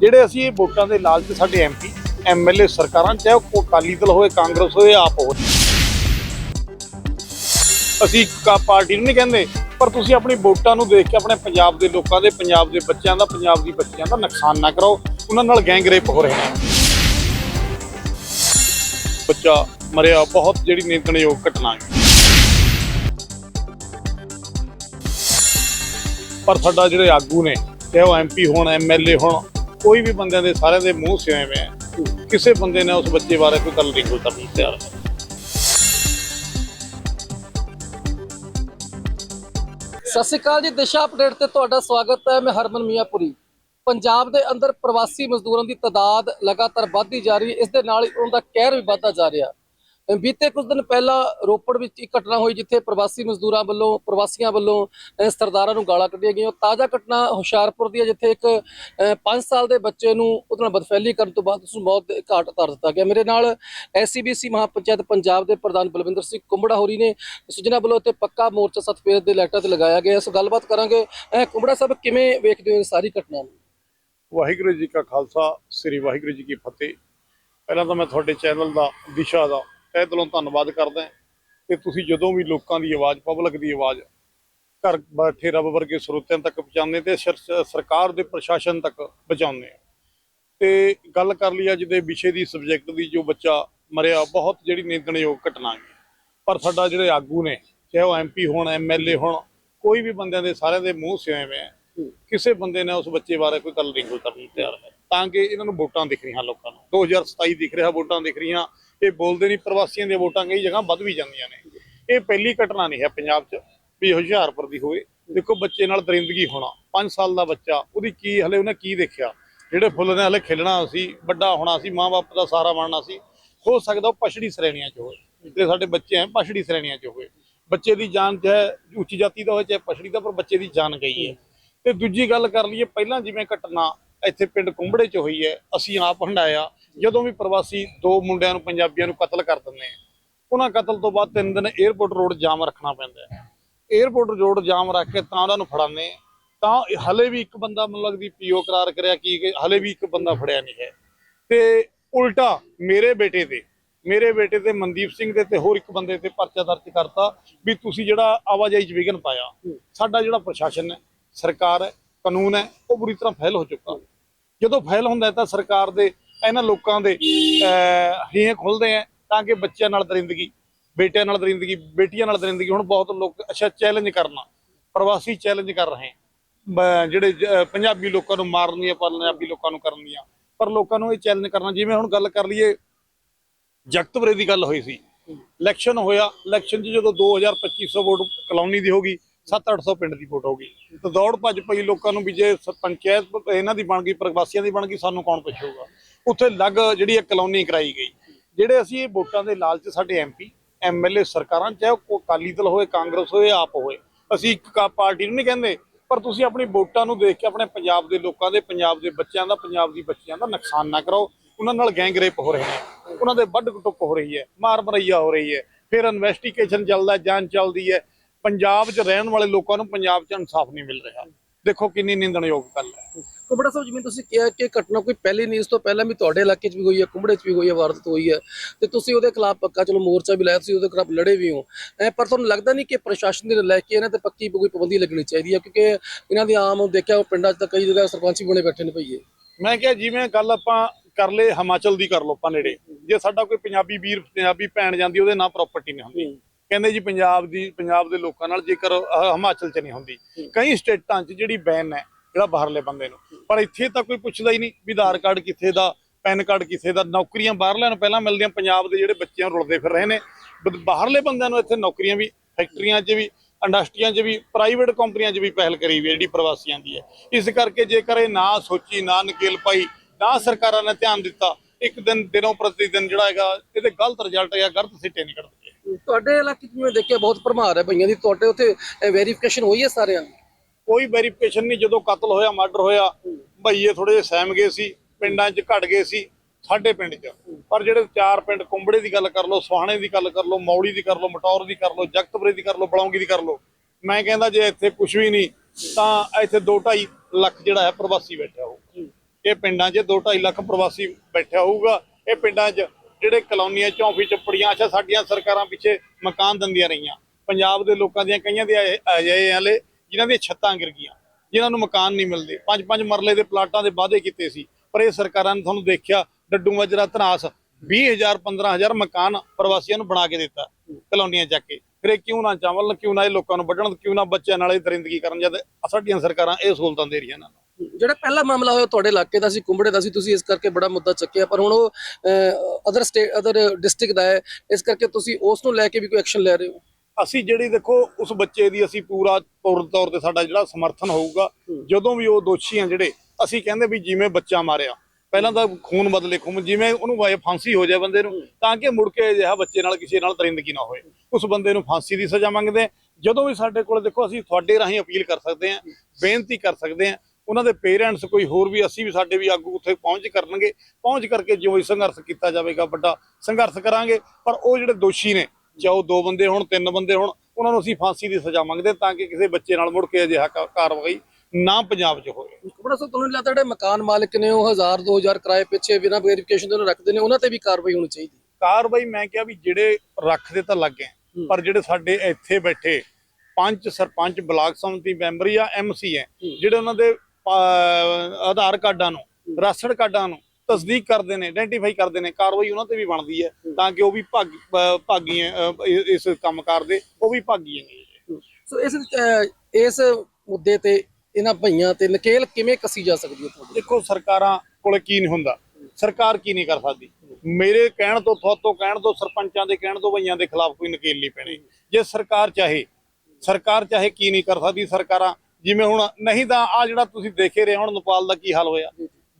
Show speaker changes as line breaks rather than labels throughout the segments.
ਜਿਹੜੇ ਅਸੀਂ ਇਹ ਵੋਟਾਂ ਦੇ ਲਾਲਚ ਸਾਡੇ ਐਮਪੀ ਐਮਐਲਏ ਸਰਕਾਰਾਂ, ਚਾਹੇ ਉਹ ਅਕਾਲੀ ਦਲ ਹੋਵੇ, ਕਾਂਗਰਸ ਹੋਵੇ, ਆਪ ਹੋਵੇ। ਅਸੀਂ ਕਾ ਪਾਰਟੀ ਨੂੰ ਨਹੀਂ ਕਹਿੰਦੇ, ਪਰ ਤੁਸੀਂ ਆਪਣੀ ਵੋਟਾਂ ਨੂੰ ਦੇਖ ਕੇ ਆਪਣੇ ਪੰਜਾਬ ਦੇ ਲੋਕਾਂ ਦੇ, ਪੰਜਾਬ ਦੇ ਬੱਚਿਆਂ ਦਾ, ਪੰਜਾਬ ਦੀ ਬੱਚਿਆਂ ਦਾ ਨੁਕਸਾਨ ਨਾ ਕਰੋ। ਉਹਨਾਂ ਨਾਲ ਗੈਂਗ ਰੇਪ ਹੋ ਰਹੇ ਨੇ ਬੱਚਾ ਮਰਿਆ, ਬਹੁਤ ਜਿਹੜੀ ਨਿੰਦਣਯੋਗ ਘਟਨਾ ਹੈ। ਪਰ ਸਾਡਾ ਜਿਹੜੇ ਆਗੂ ਨੇ ਚਾਹੇ ਉਹ ਐਮਪੀ ਹੋਣ ਐਮਐਲਏ ਹੋਣ, ਕੋਈ ਵੀ ਬੰਦਿਆਂ ਦੇ ਸਾਰਿਆਂ ਦੇ ਮੂੰਹ ਸਿਵੇਂ ਵੇ ਕਿਸੇ ਬੰਦੇ ਨੇ ਉਸ ਬੱਚੇ ਬਾਰੇ ਕੋਈ ਗੱਲ ਨਹੀਂ ਕੋਈ ਕਰਨੀ ਤਿਆਰ।
ਸਤਿ ਸ਼੍ਰੀ ਅਕਾਲ ਜੀ, ਦਿਸ਼ਾ ਅਪਡੇਟ ਤੇ ਤੁਹਾਡਾ ਸਵਾਗਤ ਹੈ, ਮੈਂ ਹਰਮਨ ਮੀਆਂਪੁਰੀ। ਪੰਜਾਬ ਦੇ ਅੰਦਰ ਪ੍ਰਵਾਸੀ ਮਜ਼ਦੂਰਾਂ ਦੀ ਤਾਦਾਦ ਲਗਾਤਾਰ ਵੱਧਦੀ ਜਾ ਰਹੀ ਹੈ, ਇਸ ਦੇ ਨਾਲ ਹੀ ਉਹਨਾਂ ਦਾ ਕਹਿਰ ਵੀ ਵੱਧਦਾ ਜਾ ਰਿਹਾ। ਬੀਤੇ ਕੁਝ ਦਿਨ ਪਹਿਲਾਂ ਰੋਪੜ ਵਿੱਚ ਇੱਕ ਘਟਨਾ ਹੋਈ ਜਿੱਥੇ ਪ੍ਰਵਾਸੀ ਮਜ਼ਦੂਰਾਂ ਵੱਲੋਂ, ਪ੍ਰਵਾਸੀਆਂ ਵੱਲੋਂ ਸਰਦਾਰਾਂ ਨੂੰ ਗਾਲਾਂ ਕੱਢੀਆਂ ਗਈਆਂ। ਤਾਜ਼ਾ ਘਟਨਾ ਹੁਸ਼ਿਆਰਪੁਰ ਦੀ ਹੈ, ਜਿੱਥੇ ਇੱਕ 5 ਸਾਲ ਦੇ ਬੱਚੇ ਨੂੰ ਉਹਦੇ ਨਾਲ ਬਦਫੈਲੀ ਕਰਨ ਤੋਂ ਬਾਅਦ ਉਸ ਨੂੰ ਮੌਤ ਦੇ ਘਾਟ ਉਤਾਰ ਦਿੱਤਾ ਗਿਆ। ਮੇਰੇ ਨਾਲ ਐਸਸੀਬੀਸੀ ਮਹਾਪੰਚਾਇਤ ਪੰਜਾਬ ਦੇ ਪ੍ਰਧਾਨ ਬਲਵਿੰਦਰ ਸਿੰਘ ਕੁੰਬੜਾ ਹੋਰੀ ਨੇ ਸੁਜਨਾ ਵੱਲੋਂ ਤੇ ਪੱਕਾ ਮੋਰਚਾ ਸਤਫੇਰ ਦੇ ਲੈਟਰ ਤੇ ਲਗਾਇਆ ਗਿਆ ਸੋ ਗੱਲਬਾਤ ਕਰਾਂਗੇ। ਅਹ ਕੁੰਬੜਾ ਸਾਹਿਬ, ਕਿਵੇਂ ਵੇਖਦੇ ਹੋ ਇਹ ਸਾਰੀ ਘਟਨਾ ਨੂੰ?
ਵਾਹਿਗੁਰੂ ਜੀ ਕਾ ਖਾਲਸਾ, ਸ੍ਰੀ ਵਾਹਿਗੁਰੂ ਜੀ ਕੀ ਫਤਿਹ। ਪਹਿਲਾਂ ਤਾਂ ਮੈਂ ਤੁਹਾਡੇ ਚੈਨਲ ਦਾ, ਦਿਸ਼ਾ ਦਾ ਤਹਿ ਦਿਲੋਂ ਧੰਨਵਾਦ ਕਰਦਾ ਕਿ ਤੁਸੀਂ ਜਦੋਂ ਵੀ ਲੋਕਾਂ ਦੀ ਆਵਾਜ਼ ਪਬਲਿਕ ਦੀ ਆਵਾਜ਼ ਘਰ ਬੈਠੇ ਰੱਬ ਵਰਗੇ ਸਰੋਤਿਆਂ ਤੱਕ ਪਹੁੰਚਾਉਂਦੇ ਤੇ ਸਰ- ਸਰਕਾਰ ਦੇ ਪ੍ਰਸ਼ਾਸਨ ਤੱਕ ਪਹੁੰਚਾਉਂਦੇ ਆ ਤੇ ਗੱਲ ਕਰ ਲਈ ਅੱਜ ਦੇ ਵਿਸ਼ੇ ਦੀ ਸਬਜੈਕਟ ਦੀ ਜੋ ਬੱਚਾ ਮਰਿਆ ਬਹੁਤ ਜਿਹੜੀ ਨਿੰਦਣਯੋਗ ਘਟਨਾ ਹੈ। ਪਰ ਸਾਡਾ ਜਿਹੜੇ ਆਗੂ ਨੇ ਚਾਹੇ ਉਹ ਐਮਪੀ ਹੋਣ ਐਮਐਲਏ ਹੋਣ ਕੋਈ ਵੀ ਬੰਦਿਆਂ ਦੇ ਸਾਰਿਆਂ ਦੇ ਮੂੰਹ ਸਿਵੇਂ ਆ। ਕਿਸੇ ਬੰਦੇ ਨੇ ਉਸ ਬੱਚੇ ਬਾਰੇ ਕੋਈ ਗੱਲ ਨਹੀਂ ਕੋਈ ਕਰਨੀ ਤਿਆਰ ਹੈ। ਤਾਂ ਕਿ ਇਹਨਾਂ ਨੂੰ ਵੋਟਾਂ ਦਿਖ ਰਹੀਆਂ ਲੋਕਾਂ ਨੂੰ। 2027 ਦਿਖ ਰਿਹਾ ਵੋਟਾਂ ਦਿਖ ਰਹੀਆਂ। ਇਹ ਬੋਲਦੇ ਨਹੀਂ, ਪ੍ਰਵਾਸੀਆਂ ਦੀਆਂ ਵੋਟਾਂ ਕਈ ਜਗ੍ਹਾ ਵੱਧ ਵੀ ਜਾਂਦੀਆਂ ਨੇ। ਇਹ ਪਹਿਲੀ ਘਟਨਾ ਨਹੀਂ ਹੈ ਪੰਜਾਬ 'ਚ ਵੀ ਹੁਸ਼ਿਆਰਪੁਰ ਦੀ ਹੋਵੇ। ਦੇਖੋ, ਬੱਚੇ ਨਾਲ ਦਰਿੰਦਗੀ ਹੋਣਾ 5 ਸਾਲ ਦਾ ਬੱਚਾ, ਉਹਦੀ ਕੀ, ਹਲੇ ਉਹਨੇ ਕੀ ਦੇਖਿਆ? ਜਿਹੜੇ ਫੁੱਲ ਨੇ, ਹਲੇ ਖਿਲਣਾ ਸੀ, ਵੱਡਾ ਹੋਣਾ ਸੀ ਮਾਂ-ਬਾਪ ਦਾ ਸਹਾਰਾ ਬਣਨਾ ਸੀ। ਹੋ ਸਕਦਾ ਉਹ ਪਛੜੀ ਸ਼੍ਰੇਣੀਆਂ 'ਚ ਹੋਵੇ। ਜਿਹੜੇ ਸਾਡੇ ਬੱਚੇ ਐ, ਪਛੜੀ ਸ਼੍ਰੇਣੀਆਂ 'ਚ ਹੋਵੇ। ਬੱਚੇ ਦੀ ਜਾਨ ਚਾਹੇ ਉੱਚੀ ਜਾਤੀ ਦਾ ਹੋਵੇ, ਚਾਹੇ ਪਛੜੀ ਦਾ, ਪਰ ਬੱਚੇ ਦੀ ਜਾਨ ਗਈ ਹੈ। ਤੇ ਦੂਜੀ ਗੱਲ ਕਰ ਲਈਏ, ਪਹਿਲਾਂ ਜਿਵੇਂ ਘਟਨਾ ਇੱਥੇ ਪਿੰਡ ਕੁੰਬੜੇ 'ਚ ਹੋਈ ਹੈ, ਅਸੀਂ ਆਪ ਹੰਡਾਇਆ ਜਦੋਂ ਵੀ ਪ੍ਰਵਾਸੀ ਦੋ ਮੁੰਡਿਆਂ ਨੂੰ, ਪੰਜਾਬੀਆਂ ਨੂੰ ਕਤਲ ਕਰ ਦਿੰਦੇ ਆ, ਉਹਨਾਂ ਕਤਲ ਤੋਂ ਬਾਅਦ ਤਿੰਨ ਦਿਨ 에ਅਰਪੋਰਟ ਰੋਡ ਜਾਮ ਰੱਖਣਾ ਪੈਂਦਾ ਹੈ। 에ਅਰਪੋਰਟ ਰੋਡ ਜਾਮ ਰੱਖ ਕੇ ਤਾਂ ਉਹਨਾਂ ਨੂੰ ਫੜਾਉਂਦੇ ਤਾਂ ਹਲੇ ਵੀ ਇੱਕ ਬੰਦਾ ਮੈਨੂੰ ਲੱਗਦੀ ਪੀਓ ਕਰਾਰ ਕਰਿਆ ਕਿ ਹਲੇ ਵੀ ਇੱਕ ਬੰਦਾ ਫੜਿਆ ਨਹੀਂ ਹੈ। ਤੇ ਉਲਟਾ ਮੇਰੇ ਬੇਟੇ ਤੇ ਮੇਰੇ ਬੇਟੇ ਤੇ ਮਨਦੀਪ ਸਿੰਘ ਦੇ ਤੇ ਹੋਰ ਇੱਕ ਬੰਦੇ ਤੇ ਪਰਚਾ ਦਰਜ ਕਰਤਾ ਵੀ ਤੁਸੀਂ ਜਿਹੜਾ ਆਵਾਜਾਈ 'ਚ ਵਿਘਨ ਪਾਇਆ, ਸਾਡਾ ਜਿਹੜਾ ਪ੍ਰਸ਼ਾਸਨ ਹੈ, ਸਰਕਾਰ ਹੈ, ਕਾਨੂੰਨ ਹੈ, ਉਹ ਬੁਰੀ ਤਰ੍ਹਾਂ ਫੈਲ ਹੋ ਚੁੱਕਾ। ਜਦੋਂ ਫੈਲ ਹੁੰਦਾ ਤਾਂ ਸਰਕਾਰ ਦੇ ਇਹਨਾਂ ਲੋਕਾਂ ਦੇ ਹੀਏ ਖੁੱਲਦੇ ਆ ਤਾਂ ਕਿ ਬੱਚਿਆਂ ਨਾਲ ਦਰਿੰਦਗੀ ਬੇਟਿਆਂ ਨਾਲ ਦਰਿੰਦਗੀ ਬੇਟੀਆਂ ਨਾਲ ਦਰਿੰਦਗੀ ਹੁਣ ਬਹੁਤ ਲੋਕ ਅੱਛਾ ਚੈਲੰਜ ਕਰਨਾ ਪ੍ਰਵਾਸੀ ਚੈਲੰਜ ਕਰ ਰਹੇ ਜਿਹੜੇ ਪੰਜਾਬੀ ਲੋਕਾਂ ਨੂੰ ਮਾਰਨ ਦੀਆਂ ਪੰਜਾਬੀ ਲੋਕਾਂ ਨੂੰ ਕਰਨ ਦੀਆਂ ਪਰ ਲੋਕਾਂ ਨੂੰ ਇਹ ਚੈਲੰਜ ਕਰਨਾ ਜਿਵੇਂ ਹੁਣ ਗੱਲ ਕਰ ਲਈਏ ਜਗਤਪੁਰੇ ਦੀ ਗੱਲ ਹੋਈ ਸੀ। ਇਲੈਕਸ਼ਨ ਹੋਇਆ ਇਲੈਕਸ਼ਨ 'ਚ ਜਦੋਂ 2250 ਵੋਟ ਕਲੋਨੀ ਦੀ ਹੋ ਗਈ 7-800 ਪਿੰਡ ਦੀ ਵੋਟ ਹੋ ਗਈ ਤੇ ਦੌੜ ਭੱਜ ਪਈ ਲੋਕਾਂ ਨੂੰ ਵੀ ਜੇ ਪੰਚਾਇਤ ਇਹਨਾਂ ਦੀ ਬਣ ਗਈ, ਪ੍ਰਵਾਸੀਆਂ ਦੀ ਬਣ ਗਈ, ਸਾਨੂੰ ਕੌਣ ਪੁੱਛੂਗਾ? ਉੱਥੇ ਲੱਗ ਜਿਹੜੀ ਇਹ ਕਲੋਨੀ ਕਰਾਈ ਗਈ। ਜਿਹੜੇ ਅਸੀਂ ਇਹ ਵੋਟਾਂ ਦੇ ਲਾਲਚ ਸਾਡੇ ਐਮਪੀ ਐਮਐਲਏ ਸਰਕਾਰਾਂ ਚਾਹੇ ਉਹ ਅਕਾਲੀ ਦਲ ਹੋਏ, ਕਾਂਗਰਸ ਹੋਏ, ਆਪ ਹੋਏ। ਅਸੀਂ ਇੱਕ ਕਾ, ਪਾਰਟੀ ਨੂੰ ਨਹੀਂ ਕਹਿੰਦੇ, ਪਰ ਤੁਸੀਂ ਆਪਣੀ ਵੋਟਾਂ ਨੂੰ ਦੇਖ ਕੇ ਆਪਣੇ ਪੰਜਾਬ ਦੇ ਲੋਕਾਂ ਦੇ, ਪੰਜਾਬ ਦੇ ਬੱਚਿਆਂ ਦਾ, ਪੰਜਾਬ ਦੀ ਬੱਚਿਆਂ ਦਾ ਨੁਕਸਾਨ ਨਾ ਕਰੋ ਉਹਨਾਂ ਨਾਲ ਗੈਂਗ ਰੇਪ ਹੋ ਰਹੇ ਨੇ। ਉਹਨਾਂ ਦੇ ਵੱਡ ਟੁੱਕ ਹੋ ਰਹੀ ਹੈ ਮਾਰ ਮਰਈਆ ਹੋ ਰਹੀ ਹੈ। ਫਿਰ ਇਨਵੈਸਟੀਗੇਸ਼ਨ ਚੱਲਦਾ, ਜਾਂਚ ਚੱਲਦੀ ਹੈ। ਪੰਜਾਬ 'ਚ ਰਹਿਣ ਵਾਲੇ ਲੋਕਾਂ ਨੂੰ ਪੰਜਾਬ 'ਚ ਇਨਸਾਫ ਨਹੀਂ ਮਿਲ ਰਿਹਾ। ਦੇਖੋ ਕਿੰਨੀ ਨਿੰਦਣਯੋਗ ਗੱਲ ਹੈ।
ਕੁੰਬੜਾ ਸਾਹਿਬ ਜਿਵੇਂ ਤੁਸੀਂ ਕਿਹਾ ਕਿ ਘਟਨਾ ਕੋਈ ਪਹਿਲੀ ਨਹੀਂ ਇਸ ਤੋਂ ਪਹਿਲਾਂ ਵੀ ਤੁਹਾਡੇ ਇਲਾਕੇ 'ਚ ਵੀ ਹੋਈ ਹੈ ਕੁੰਬੜੇ 'ਚ ਵੀ ਹੋਈ ਹੈ ਵਾਰਦਾਤ ਹੋਈ ਹੈ ਤੇ ਤੁਸੀਂ ਉਹਦੇ ਖਿਲਾਫ ਪੱਕਾ ਚਲੋ ਮੋਰਚਾ ਵੀ ਲਾਇਆ ਤੁਸੀਂ ਉਹਦੇ ਖਿਲਾਫ ਲੜੇ ਵੀ ਹੋ। ਪਰ ਤੁਹਾਨੂੰ ਲੱਗਦਾ ਨਹੀਂ ਕਿ ਪ੍ਰਸ਼ਾਸਨ ਦੇ ਲੈ ਕੇ ਇਹਨਾਂ ਤੇ ਪੱਕੀ ਕੋਈ ਪਾਬੰਦੀ ਲੱਗਣੀ ਚਾਹੀਦੀ ਹੈ? ਕਿਉਂਕਿ ਇਹਨਾਂ ਦੀ ਆਮ ਦੇਖਿਆ ਉਹ ਪਿੰਡਾਂ 'ਚ ਤਾਂ ਕਈ ਜਗ੍ਹਾ ਸਰਪੰਚ ਵੀ ਬਣੇ ਬੈਠੇ ਨੇ ਭਈਏ।
ਮੈਂ ਕਿਹਾ ਜਿਵੇਂ ਗੱਲ ਆਪਾਂ ਕਰ ਲਏ ਹਿਮਾਚਲ ਦੀ ਕਰ ਲਓ ਆਪਾਂ ਨੇੜੇ। ਜੇ ਸਾਡਾ ਕੋਈ ਪੰਜਾਬੀ ਵੀਰ ਪੰਜਾਬੀ ਭੈਣ ਜਾਂਦੀ ਉਹਦੇ ਨਾਂ ਪ੍ਰਾਪਰਟੀ ਨਹੀਂ ਹੁੰਦੀ। ਕਹਿੰਦੇ ਜੀ ਪੰਜਾਬ ਦੀ ਪੰਜਾਬ ਦੇ ਲੋਕਾਂ ਨਾਲ ਜੇਕਰ ਹਿਮਾਚਲ 'ਚ ਨਹੀਂ ਹੁੰਦੀ ਕਈ ਸਟੇਟਾਂ 'ਚ ਜਿਹੜੀ ਬੈਨ ਹੈ ਜਿਹੜਾ ਬਾਹਰਲੇ ਬੰਦੇ ਨੂੰ ਪਰ ਇੱਥੇ ਤਾਂ ਕੋਈ ਪੁੱਛਦਾ ਹੀ ਨਹੀਂ ਵੀ ਆਧਾਰ ਕਾਰਡ ਕਿੱਥੇ ਦਾ ਪੈਨ ਕਾਰਡ ਕਿੱਥੇ ਦਾ ਨੌਕਰੀਆਂ ਬਾਹਰਲਿਆਂ ਨੂੰ ਪਹਿਲਾਂ ਮਿਲਦੀਆਂ ਪੰਜਾਬ ਦੇ ਜਿਹੜੇ ਬੱਚਿਆਂ ਰੁਲਦੇ ਫਿਰ ਰਹੇ ਨੇ। ਬਾਹਰਲੇ ਬੰਦਿਆਂ ਨੂੰ ਇੱਥੇ ਨੌਕਰੀਆਂ ਵੀ ਫੈਕਟਰੀਆਂ 'ਚ ਵੀ ਇੰਡਸਟਰੀਆਂ 'ਚ ਵੀ ਪ੍ਰਾਈਵੇਟ ਕੰਪਨੀਆਂ 'ਚ ਵੀ ਪਹਿਲ ਕਰੀ ਵੀ ਹੈ ਜਿਹੜੀ ਪ੍ਰਵਾਸੀਆਂ ਦੀ ਹੈ। ਇਸ ਕਰਕੇ ਜੇਕਰ ਇਹ ਨਾ ਸੋਚੀ ਨਾ ਨਕੇਲ ਪਾਈ ਨਾ ਸਰਕਾਰਾਂ ਨੇ ਧਿਆਨ ਦਿੱਤਾ ਇੱਕ ਦਿਨ ਦਿਨੋਂ ਪ੍ਰਤੀ ਦਿਨ ਜਿਹੜਾ ਹੈਗਾ ਇਹਦੇ ਗਲਤ ਰਿਜ਼ਲਟ ਜਾਂ ਗਲਤ ਸਿੱਟੇ ਨਿਕਲਣਗੇ
ਤੁਹਾਡੇ ਇਲਾਕੇ 'ਚ ਜਿਵੇਂ ਦੇਖਿਆ ਬਹੁਤ ਭਰਮਾਰ ਹੈ ਭਈਆਂ ਦੀ, ਤੁਹਾਡੇ ਉੱਥੇ ਵੈਰੀਫਿਕੇਸ਼ਨ ਹੋਈ ਹੈ ਸਾਰਿਆਂ ਦੀ?
ਕੋਈ ਵੈਰੀਫਿਕੇਸ਼ਨ ਨਹੀਂ, ਜਦੋਂ ਕਤਲ ਹੋਇਆ ਮਰਡਰ ਹੋਇਆ ਭਈਏ ਥੋੜੇ ਜਿਹੇ ਸਹਿਮ ਗਏ ਸੀ, ਪਿੰਡਾਂ 'ਚ ਘਟ ਗਏ ਸੀ, ਸਾਡੇ ਪਿੰਡ 'ਚ। ਪਰ ਜਿਹੜੇ ਚਾਰ ਪਿੰਡ ਕੁੰਬੜੇ ਦੀ ਗੱਲ ਕਰ ਲਓ, ਸੁਹਾਣੇ ਦੀ ਗੱਲ ਕਰ ਲਓ ਮੌੜੀ ਦੀ ਕਰ ਲਓ, ਮਟੌਰ ਦੀ ਕਰ ਲਓ, ਜਗਤਪੁਰੇ ਦੀ ਕਰ ਲਓ, ਬਲੌਂਗੀ ਦੀ ਕਰ ਲਓ, ਮੈਂ ਕਹਿੰਦਾ ਜੇ ਇੱਥੇ ਕੁਝ ਵੀ ਨਹੀਂ, ਤਾਂ ਇੱਥੇ 2.5 ਲੱਖ ਜਿਹੜਾ ਹੈ ਪ੍ਰਵਾਸੀ ਬੈਠਾ ਹੋ ਇਹ ਪਿੰਡਾਂ 'ਚ 2.5 ਲੱਖ ਪ੍ਰਵਾਸੀ ਬੈਠਾ ਹੋਊਗਾ, ਇਹ ਪਿੰਡਾਂ 'ਚ ਜਿਹੜੇ ਕਲੋਨੀਆਂ ਚੌਂਫੀ ਚੱਪੜੀਆਂ, ਅੱਛਾ, ਸਾਡੀਆਂ ਸਰਕਾਰਾਂ ਪਿੱਛੇ ਮਕਾਨ ਦਿੰਦੀਆਂ ਰਹੀਆਂ। ਪੰਜਾਬ ਦੇ ਲੋਕਾਂ ਦੀਆਂ ਕਈਆਂ ਦੇ ਅਜਿਹੇ ਹਲੇ ਜਿਨ੍ਹਾਂ ਦੀਆਂ ਛੱਤਾਂ ਗਿਰ ਗਈਆਂ, ਜਿਨ੍ਹਾਂ ਨੂੰ ਮਕਾਨ ਨਹੀਂ ਮਿਲਦੇ। ਪੰਜ ਪੰਜ ਮਰਲੇ ਦੇ ਪਲਾਟਾਂ ਦੇ ਵਾਅਦੇ ਕੀਤੇ ਸੀ, ਪਰ ਇਹ ਸਰਕਾਰਾਂ ਨੇ ਤੁਹਾਨੂੰ ਦੇਖਿਆ, ਡੱਡੂ ਮਜਰਾ, ਧਨਾਸ 20000 15000 ਮਕਾਨ ਪ੍ਰਵਾਸੀਆਂ ਨੂੰ ਬਣਾ ਕੇ ਦਿੱਤਾ, ਕਲੋਨੀਆਂ ਚੱਕ ਕੇ। ਫਿਰ ਇਹ ਕਿਉਂ ਨਾ ਚਾਵਲ, ਕਿਉਂ ਨਾ ਇਹ ਲੋਕਾਂ ਨੂੰ ਵੱਢਣ, ਕਿਉਂ ਨਾ ਬੱਚਿਆਂ ਨਾਲ ਇਹ ਦਰਿੰਦਗੀ ਕਰਨ, ਜਦ ਸਾਡੀਆਂ ਸਰਕਾਰਾਂ ਇਹ ਸਹੂਲਤਾਂ ਦੇ ਰਹੀਆਂ ਇਹਨਾਂ ਨੂੰ।
ਜਿਹੜਾ ਪਹਿਲਾ ਮਾਮਲਾ ਹੋਇਆ ਤੁਹਾਡੇ ਇਲਾਕੇ ਦਾ ਸੀ ਕੁੰਬੜੇ ਦਾ ਸੀ ਤੁਸੀਂ ਇਸ ਕਰਕੇ ਬੜਾ ਮੁੱਦਾ ਚੱਕਿਆ ਪਰ ਹੁਣ ਉਹ ਅਦਰ ਸਟੇਟ ਅਦਰ ਡਿਸਟ੍ਰਿਕਟ ਦਾ ਹੈ ਇਸ ਕਰਕੇ ਤੁਸੀਂ ਉਸ ਨੂੰ ਲੈ ਕੇ ਵੀ ਕੋਈ ਐਕਸ਼ਨ ਲੈ ਰਹੇ ਹੋ?
ਅਸੀਂ ਜਿਹੜੀ ਦੇਖੋ ਉਸ ਬੱਚੇ ਦੀ ਅਸੀਂ ਪੂਰਾ ਤੌਰ ਤੌਰ ਤੇ ਸਾਡਾ ਜਿਹੜਾ ਸਮਰਥਨ ਹੋਊਗਾ ਜਦੋਂ ਵੀ ਉਹ ਦੋਸ਼ੀ ਆ ਜਿਹੜੇ ਅਸੀਂ ਕਹਿੰਦੇ ਵੀ ਜਿਵੇਂ ਬੱਚਾ ਮਾਰਿਆ ਪਹਿਲਾਂ ਤਾਂ ਖੂਨ ਬਦਲੇ ਖੂਨ ਜਿਵੇਂ ਉਹਨੂੰ ਵਾਏ ਫਾਂਸੀ ਹੋ ਜਾਏ ਬੰਦੇ ਨੂੰ ਤਾਂ ਕਿ ਮੁੜ ਕੇ ਅਜਿਹਾ ਬੱਚੇ ਨਾਲ ਕਿਸੇ ਨਾਲ ਦਰਿੰਦਗੀ ਨਾ ਹੋਏ। ਉਸ ਬੰਦੇ ਨੂੰ ਫਾਂਸੀ ਦੀ ਸਜ਼ਾ ਮੰਗਦੇ। ਜਦੋਂ ਵੀ ਸਾਡੇ ਕੋਲ ਦੇਖੋ ਅਸੀਂ ਤੁਹਾਡੇ ਰਾਹੀਂ ਅਪੀਲ ਕਰ ਸਕਦੇ ਹਾਂ। ਬੇਨਤੀ ਕਰ ਸਕਦੇ ਹਾਂ ਉਹਨਾਂ ਦੇ ਪੇਰੈਂਟਸ ਕੋਈ ਹੋਰ ਵੀ ਅਸੀਂ ਵੀ ਸਾਡੇ ਵੀ ਆਗੂ ਉੱਥੇ ਪਹੁੰਚ ਕਰਨਗੇ ਪਹੁੰਚ ਕਰਕੇ ਜਿਉਂ ਹੀ ਸੰਘਰਸ਼ ਕੀਤਾ ਜਾਵੇਗਾ ਵੱਡਾ ਸੰਘਰਸ਼ ਕਰਾਂਗੇ ਪਰ ਉਹ ਜਿਹੜੇ ਦੋਸ਼ੀ ਨੇ ਚਾਹੇ ਉਹ ਦੋ ਬੰਦੇ ਹੋਣ ਤਿੰਨ ਬੰਦੇ ਹੋਣ ਉਹਨਾਂ ਨੂੰ ਅਸੀਂ ਫਾਂਸੀ ਦੀ ਸਜ਼ਾ ਮੰਗਦੇ ਤਾਂ ਕਿ ਕਿਸੇ ਬੱਚੇ ਨਾਲ ਮੁੜ ਕੇ ਅਜਿਹਾ ਕਾਰਵਾਈ ਨਾ ਪੰਜਾਬ 'ਚ ਹੋਵੇ
ਕੁੰਬੜਾ ਸਾਹਿਬ ਤੁਹਾਨੂੰ ਲੱਗਦਾ ਜਿਹੜੇ ਮਕਾਨ ਮਾਲਕ ਨੇ ਉਹ 1000 2000 ਕਿਰਾਏ ਪਿੱਛੇ ਬਿਨਾਂ ਵੈਰੀਫਿਕੇਸ਼ਨ ਦੇ ਰੱਖਦੇ ਨੇ ਉਹਨਾਂ ਤੇ ਵੀ ਕਾਰਵਾਈ ਹੋਣੀ ਚਾਹੀਦੀ
ਕਾਰਵਾਈ ਮੈਂ ਕਿਹਾ ਵੀ ਜਿਹੜੇ ਰੱਖਦੇ ਤਾਂ ਲੱਗੇ। ਪਰ ਜਿਹੜੇ ਸਾਡੇ ਇੱਥੇ ਬੈਠੇ ਪੰਚ ਸਰਪੰਚ ਬਲਾਕ ਸੰਮਤੀ ਮੈਂਬਰ ਜਾਂ ਐਮਸੀ ਹੈ। ਜਿਹੜੇ ਉਹਨਾਂ ਦੇ ਆਧਾਰ ਕਾਰਡਾਂ ਨੂੰ ਰਾਸ਼ਨ ਕਾਰਡਾਂ ਨੂੰ ਤਸਦੀਕ ਕਰਦੇ ਨੇ ਆਇਡੈਂਟੀਫਾਈ ਕਰਦੇ ਨੇ ਕਾਰਵਾਈ ਉਹਨਾਂ ਤੇ ਵੀ ਬਣਦੀ ਹੈ ਤਾਂ ਕਿ ਉਹ ਵੀ ਭਾਗ ਭਾਗੀ ਇਸ ਕੰਮਕਾਰ ਦੇ ਉਹ ਵੀ ਭਾਗੀ ਹੈ
ਸੋ ਇਸ ਇਸ ਮੁੱਦੇ ਤੇ ਇਹਨਾਂ ਭਈਆਂ ਤੇ ਨਕੇਲ ਕਿਵੇਂ ਕੱਸੀ ਜਾ ਸਕਦੀ ਹੈ ਤੁਹਾਡੀ
ਦੇਖੋ ਸਰਕਾਰਾਂ ਕੋਲੇ ਕੀ ਨਹੀਂ ਹੁੰਦਾ। ਸਰਕਾਰ ਕੀ ਨਹੀਂ ਕਰ ਸਕਦੀ। ਮੇਰੇ ਕਹਿਣ ਤੋਂ ਤੁਹਾਤੋਂ ਕਹਿਣ ਤੋਂ ਸਰਪੰਚਾਂ ਦੇ ਕਹਿਣ ਤੋਂ ਭਈਆਂ ਦੇ ਖਿਲਾਫ ਕੋਈ ਨਕੇਲ ਨਹੀਂ ਪੈਣੀ। ਜੇ ਸਰਕਾਰ ਚਾਹੇ ਸਰਕਾਰ ਚਾਹੇ ਕੀ ਨਹੀਂ ਕਰ ਸਕਦੀ ਸਰਕਾਰਾਂ ਜਿਵੇਂ ਹੁਣ ਨਹੀਂ ਤਾਂ ਆ ਜਿਹੜਾ ਤੁਸੀਂ ਦੇਖੇ ਰਹੇ ਹੁਣ ਨੇਪਾਲ ਦਾ ਕੀ ਹਾਲ ਹੋਇਆ?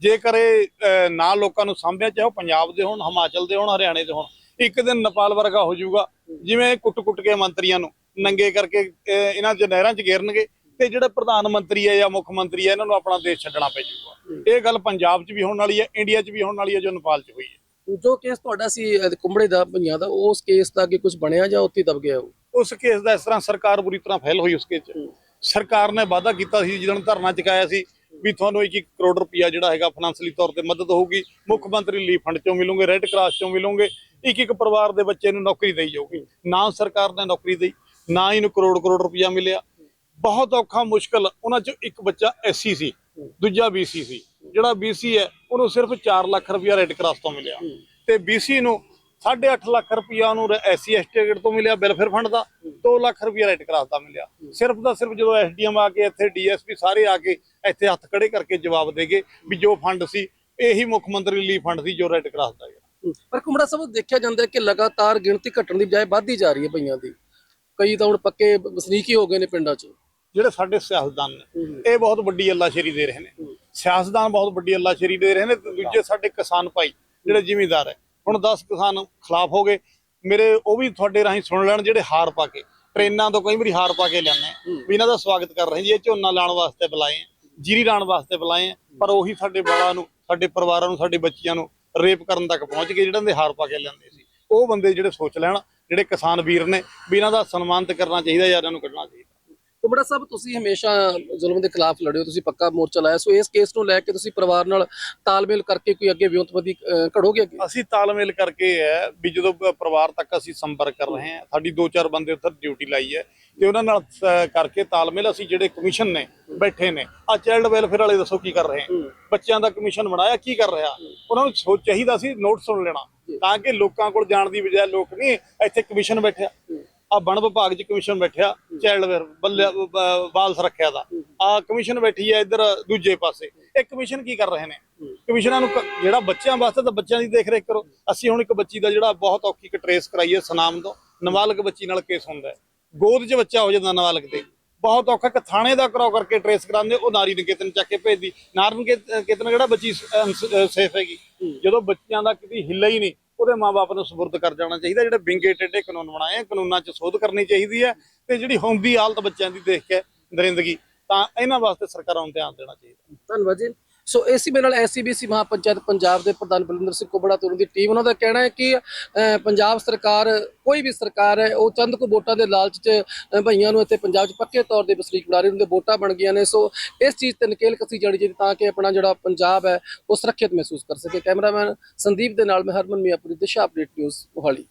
ਜੇਕਰ ਇਹ ਨਾ ਲੋਕਾਂ ਨੂੰ ਸਾਂਭਿਆ ਚਾਹੇ ਪੰਜਾਬ ਦੇ ਹੋਣ ਹਿਮਾਚਲ ਦੇ ਹੋਣ ਹਰਿਆਣੇ ਦੇ ਹੋਣ ਇੱਕ ਦਿਨ ਨੇਪਾਲ ਵਰਗਾ ਹੋ ਜਾਊਗਾ। ਜਿਵੇਂ ਕੁੱਟ-ਕੁੱਟ ਕੇ ਮੰਤਰੀਆਂ ਨੂੰ ਨੰਗੇ ਕਰਕੇ ਇਹਨਾਂ 'ਚ ਨਹਿਰਾਂ 'ਚ ਗੇਰਨਗੇ ਤੇ ਜਿਹੜੇ ਪ੍ਰਧਾਨ ਮੰਤਰੀ ਹੈ ਜਾਂ ਮੁੱਖ ਮੰਤਰੀ ਹੈ ਇਹਨਾਂ ਨੂੰ ਆਪਣਾ ਦੇਸ਼ ਛੱਡਣਾ ਪੈ ਜਾਊਗਾ। ਇਹ ਗੱਲ ਪੰਜਾਬ 'ਚ ਵੀ ਹੋਣ ਵਾਲੀ ਹੈ ਇੰਡੀਆ 'ਚ ਵੀ ਹੋਣ ਵਾਲੀ ਹੈ ਜੋ ਨੇਪਾਲ 'ਚ ਹੋਈ ਹੈ।
ਜੋ ਕੇਸ ਤੁਹਾਡਾ ਸੀ ਕੁੰਬੜੇ ਦਾ ਭਈਆਂ ਦਾ ਉਸ ਕੇਸ ਦਾ ਅੱਗੇ ਕੁਝ ਬਣਿਆ ਜਾਂ ਉੱਥੇ ਦਬ ਗਿਆ ਉਹ?
ਉਸ ਕੇਸ ਦਾ ਇਸ ਤਰ੍ਹਾਂ ਸਰਕਾਰ ਬੁਰੀ ਤਰ੍ਹਾਂ ਫੈਲ ਹੋਈ ਉਸ ਕੇਸ 'ਚ। ਸਰਕਾਰ ਨੇ ਵਾਅਦਾ ਕੀਤਾ ਸੀ ਜਦੋਂ ਧਰਨਾ ਚੁਕਾਇਆ ਸੀ, ਵੀ ਤੁਹਾਨੂੰ 1 ਕਰੋੜ ਰੁਪਇਆ ਜਿਹੜਾ ਹੈਗਾ ਫਾਈਨਾਂਸ਼ਲੀ ਤੌਰ ਤੇ ਮਦਦ ਹੋਊਗੀ। ਮੁੱਖ ਮੰਤਰੀ ਰਿਲੀਫ ਫੰਡ ਚੋਂ ਮਿਲੂਗੇ ਰੈੱਡ ਕਰਾਸ ਚੋਂ ਮਿਲੂਗੇ। ਇੱਕ ਇੱਕ ਪਰਿਵਾਰ ਦੇ ਬੱਚੇ ਨੂੰ ਨੌਕਰੀ ਦੇਈ ਜਾਊਗੀ। ਨਾ ਸਰਕਾਰ ਨੇ ਨੌਕਰੀ ਦੇਈ, ਨਾ ਇਹਨੂੰ ਕਰੋੜ ਕਰੋੜ ਰੁਪਇਆ ਮਿਲਿਆ। ਬਹੁਤ ਔਖਾ, ਮੁਸ਼ਕਲ, ਉਹਨਾਂ ਚੋਂ ਇੱਕ ਬੱਚਾ ਐਸਸੀ ਸੀ, ਦੂਜਾ ਬੀਸੀ ਸੀ। ਜਿਹੜਾ ਬੀਸੀ ਹੈ, ਉਹਨੂੰ ਸਿਰਫ 4 ਲੱਖ ਰੁਪਇਆ ਰੈੱਡ ਕਰਾਸ ਤੋਂ ਮਿਲਿਆ। ਤੇ ਬੀਸੀ ਨੂੰ 8.5 ਲੱਖ ਰੁਪਇਆ ਉਹਨੂੰ ਐਸਸੀ ਐਸਟੀ ਤੋਂ ਮਿਲਿਆ ਵੈਲਫੇਅਰ ਫੰਡ ਦਾ 2 ਲੱਖ ਰੁਪਇਆ ਰੈੱਡ ਕਰਾਸ ਦਾ ਮਿਲਿਆ। ਸਿਰਫ ਦਾ ਸਿਰਫ ਜਦੋਂ ਐਸਡੀਐਮ ਆ ਕੇ ਇੱਥੇ ਡੀਐਸਪੀ ਸਾਰੇ ਆ ਕੇ ਇੱਥੇ ਹੱਥ ਖੜੇ ਕਰਕੇ ਜਵਾਬ ਦੇਗੇ ਵੀ ਜੋ ਫੰਡ ਸੀ ਇਹੀ ਮੁੱਖ ਮੰਤਰੀ ਰਿਲੀਫ ਫੰਡ ਸੀ ਜੋ ਰੈੱਡ ਕਰਾਸ ਦਾ
ਪਰ ਕੁੰਬੜਾ ਸਾਹਿਬ ਦੇਖਿਆ ਜਾਂਦਾ ਕਿ ਲਗਾਤਾਰ ਗਿਣਤੀ ਘਟਣ ਦੀ ਬਜਾਏ ਵੱਧਦੀ ਜਾ ਰਹੀ ਹੈ ਭਈਆਂ ਦੀ। ਕਈ ਤਾਂ ਹੁਣ ਪੱਕੇ ਵਸਨੀਕ ਹੀ ਗਏ ਨੇ ਪਿੰਡਾਂ 'ਚ।
ਜਿਹੜੇ ਸਾਡੇ ਸਿਆਸਤਦਾਨ ਨੇ ਇਹ ਬਹੁਤ ਵੱਡੀ ਅੱਲਾਸ਼ੇਰੀ ਦੇ ਰਹੇ ਨੇ। ਸਿਆਸਤਦਾਨ ਬਹੁਤ ਵੱਡੀ ਅੱਲਾਸ਼ੇਰੀ ਦੇ ਰਹੇ ਨੇ ਦੂਜੇ ਸਾਡੇ ਕਿਸਾਨ ਭਾਈ ਜਿਹੜੇ ਜ਼ਿਮੀਂਦਾਰ ਹੈ ਹੁਣ 10 ਕਿਸਾਨ ਖਿਲਾਫ ਹੋ ਗਏ। ਮੇਰੇ ਉਹ ਵੀ ਤੁਹਾਡੇ ਰਾਹੀਂ ਸੁਣ ਲੈਣ ਜਿਹੜੇ ਹਾਰ ਪਾ ਕੇ। ਟ੍ਰੇਨਾਂ ਤੋਂ ਕਈ ਵਾਰੀ ਹਾਰ ਪਾ ਕੇ ਲਿਆਉਂਦੇ ਵੀ ਇਹਨਾਂ ਦਾ ਸਵਾਗਤ ਕਰ ਰਹੇ ਜੀ ਇਹ ਝੋਨਾ ਲਾਉਣ ਵਾਸਤੇ ਬੁਲਾਏ ਜੀਰੀ ਲਾਉਣ ਵਾਸਤੇ ਬੁਲਾਏ ਪਰ ਉਹੀ ਸਾਡੇ ਬਾਲਾਂ ਨੂੰ ਸਾਡੇ ਪਰਿਵਾਰਾਂ ਨੂੰ ਸਾਡੇ ਬੱਚਿਆਂ ਨੂੰ ਰੇਪ ਕਰਨ ਤੱਕ ਪਹੁੰਚ ਗਏ ਜਿਹੜਾਂ ਦੇ ਹਾਰ ਪਾ ਕੇ ਲਿਆਉਂਦੇ ਸੀ। ਉਹ ਬੰਦੇ ਜਿਹੜੇ ਸੋਚ ਲੈਣ ਜਿਹੜੇ ਕਿਸਾਨ ਵੀਰ ਨੇ ਵੀ ਇਹਨਾਂ ਦਾ ਸਨਮਾਨਿਤ ਕਰਨਾ ਚਾਹੀਦਾ ਜਾਂ ਇਹਨਾਂ ਨੂੰ ਕੱਢਣਾ ਚਾਹੀਦਾ।
ਕੁੰਬੜਾ ਸਾਹਿਬ ਤੁਸੀਂ ਹਮੇਸ਼ਾ ਜ਼ੁਲਮ ਦੇ ਖਿਲਾਫ ਲੜਿਓ ਤੁਸੀਂ ਪੱਕਾ ਮੋਰਚਾ ਲਾਇਆ ਸੋ ਇਸ ਕੇਸ ਨੂੰ ਲੈ ਕੇ ਤੁਸੀਂ ਪਰਿਵਾਰ ਨਾਲ ਤਾਲਮੇਲ ਕਰਕੇ ਕੋਈ ਅੱਗੇ ਅਹ, ਘੜੋਗੇ ਅੱਗੇ?
ਅਸੀਂ ਤਾਲਮੇਲ ਕਰਕੇ ਹੈ ਵੀ ਜਦੋਂ ਪਰਿਵਾਰ ਤੱਕ ਅਸੀਂ ਸੰਪਰਕ ਕਰ ਰਹੇ ਹਾਂ ਸਾਡੀ ਦੋ ਚਾਰ ਬੰਦੇ ਉੱਥੇ ਡਿਊਟੀ ਲਾਈ ਹੈ ਤੇ ਉਹਨਾਂ ਨਾਲ ਕਰਕੇ ਤਾਲਮੇਲ ਅਸੀਂ ਜਿਹੜੇ ਕਮਿਸ਼ਨ ਨੇ ਬੈਠੇ ਨੇ ਆ ਚਾਈਲਡ ਵੈਲਫੇਅਰ ਵਾਲੇ ਦੱਸੋ ਕੀ ਕਰ ਰਹੇ ਹਨ ਬੱਚਿਆਂ ਦਾ ਕਮਿਸ਼ਨ ਬਣਾਇਆ ਕੀ ਕਰ ਰਿਹਾ? ਉਹਨਾਂ ਨੂੰ ਸੋਚ ਚਾਹੀਦਾ ਸੀ ਨੋਟ ਸੁਣ ਲੈਣਾ ਤਾਂ ਕਿ ਲੋਕਾਂ ਕੋਲ ਜਾਣ ਦੀ ਬਜਾਏ ਲੋਕ ਨਹੀਂ ਇੱਥੇ ਕਮਿਸ਼ਨ ਬੈਠਿਆ ਆ ਬਣ ਵਿਭਾਗ 'ਚ ਕਮਿਸ਼ਨ ਬੈਠਿਆ ਚਾਈਲਡ ਵੇਅਰ ਬਾਲ ਸੁਰੱਖਿਆ ਦਾ। ਆ ਕਮਿਸ਼ਨ ਬੈਠੀ ਹੈ ਇੱਧਰ ਦੂਜੇ ਪਾਸੇ। ਇਹ ਕਮਿਸ਼ਨ ਕੀ ਕਰ ਰਹੇ ਨੇ? ਕਮਿਸ਼ਨਾਂ ਨੂੰ ਜਿਹੜਾ ਬੱਚਿਆਂ ਵਾਸਤੇ ਤਾਂ ਬੱਚਿਆਂ ਦੀ ਦੇਖ ਰੇਖ ਕਰੋ। ਅਸੀਂ ਹੁਣ ਇੱਕ ਬੱਚੀ ਦਾ ਜਿਹੜਾ ਬਹੁਤ ਔਖੀ ਇੱਕ ਟਰੇਸ ਕਰਾਈ ਸਨਾਮ ਤੋਂ। ਨਾਬਾਲਗ ਬੱਚੀ ਨਾਲ ਕੇਸ ਹੁੰਦਾ ਹੈ। ਗੋਦ 'ਚ ਬੱਚਾ ਹੋ ਜਾਂਦਾ ਨਾਬਾਲਗ ਦੇ ਬਹੁਤ ਔਖਾ ਕਿ ਥਾਣੇ ਦਾ ਕਰਾਓ ਕਰਕੇ ਟਰੇਸ ਕਰਾਉਂਦੇ ਉਹ ਨਾਰੀ ਨਿਕੇਤਨ ਚੱਕ ਕੇ ਭੇਜਦੀ। ਨਾਰੀ ਨਿਕੇਤਨ ਕਿਹੜਾ ਬੱਚੀ ਸੇਫ ਹੈਗੀ। ਜਦੋਂ ਬੱਚਿਆਂ ਦਾ ਕਿਤੇ ਹਿੱਲਾ ਹੀ ਨਹੀਂ ਉਹਦੇ ਮਾਪੇ ਨੂੰ ਸਬੁਰਦ ਕਰ ਜਾਣਾ ਚਾਹੀਦਾ, ਜਿਹੜੇ ਬਿੰਗੇ ਟੇਢੇ ਕਾਨੂੰਨ ਬਣਾਏ ਕਾਨੂੰਨਾਂ 'ਚ ਸੋਧ ਕਰਨੀ ਚਾਹੀਦੀ ਹੈ ਤੇ ਜਿਹੜੀ ਹੁੰਦੀ ਹਾਲਤ ਬੱਚਿਆਂ ਦੀ ਦੇਖ ਕੇ ਦਰਿੰਦਗੀ, ਤਾਂ ਇਹਨਾਂ ਵਾਸਤੇ ਸਰਕਾਰਾਂ ਨੂੰ ਧਿਆਨ ਦੇਣਾ ਚਾਹੀਦਾ।
ਧੰਨਵਾਦ ਜੀ। ਸੋ ਇਸੀ ਮੇਰੇ ਨਾਲ ਐਸਸੀਬੀਸੀ ਮਹਾਪੰਚਾਇਤ ਪੰਜਾਬ ਦੇ ਪ੍ਰਧਾਨ ਬਲਿੰਦਰ ਸਿੰਘ ਕੋਬੜਾ ਤੋਂ ਉਹਨਾਂ ਦੀ ਟੀਮ ਉਹਨਾਂ ਦਾ ਕਹਿਣਾ ਹੈ ਕਿ ਪੰਜਾਬ ਸਰਕਾਰ ਕੋਈ ਵੀ ਸਰਕਾਰ ਹੈ ਉਹ ਚੰਦ ਕੁ ਵੋਟਾਂ ਦੇ ਲਾਲਚ 'ਚ ਅਹ, ਭਈਆਂ ਨੂੰ ਇੱਥੇ ਪੰਜਾਬ 'ਚ ਪੱਕੇ ਤੌਰ ਤੇ ਵਸਨੀਕ ਬਣਾ ਰਹੀ ਹੁੰਦੇ ਵੋਟਾਂ ਬਣ ਗਈਆਂ ਨੇ। ਸੋ ਇਸ ਚੀਜ਼ ਤੇ ਨਕੇਲ ਕੱਸੀ ਜਾਣੀ ਚਾਹੀਦੀ ਤਾਂ ਕਿ ਆਪਣਾ ਜਿਹੜਾ ਪੰਜਾਬ ਹੈ ਉਹ ਸੁਰੱਖਿਅਤ ਮਹਿਸੂਸ ਕਰ ਸਕੇ। ਕੈਮਰਾਮੈਨ ਸੰਦੀਪ ਦੇ ਨਾਲ ਮੈਂ ਹਰਮਨ ਮੀਆਂਪੁਰੀ ਦਿਸ਼ਾ ਅਪਡੇਟ ਨਿਊਜ਼ ਮੋਹਾਲੀ।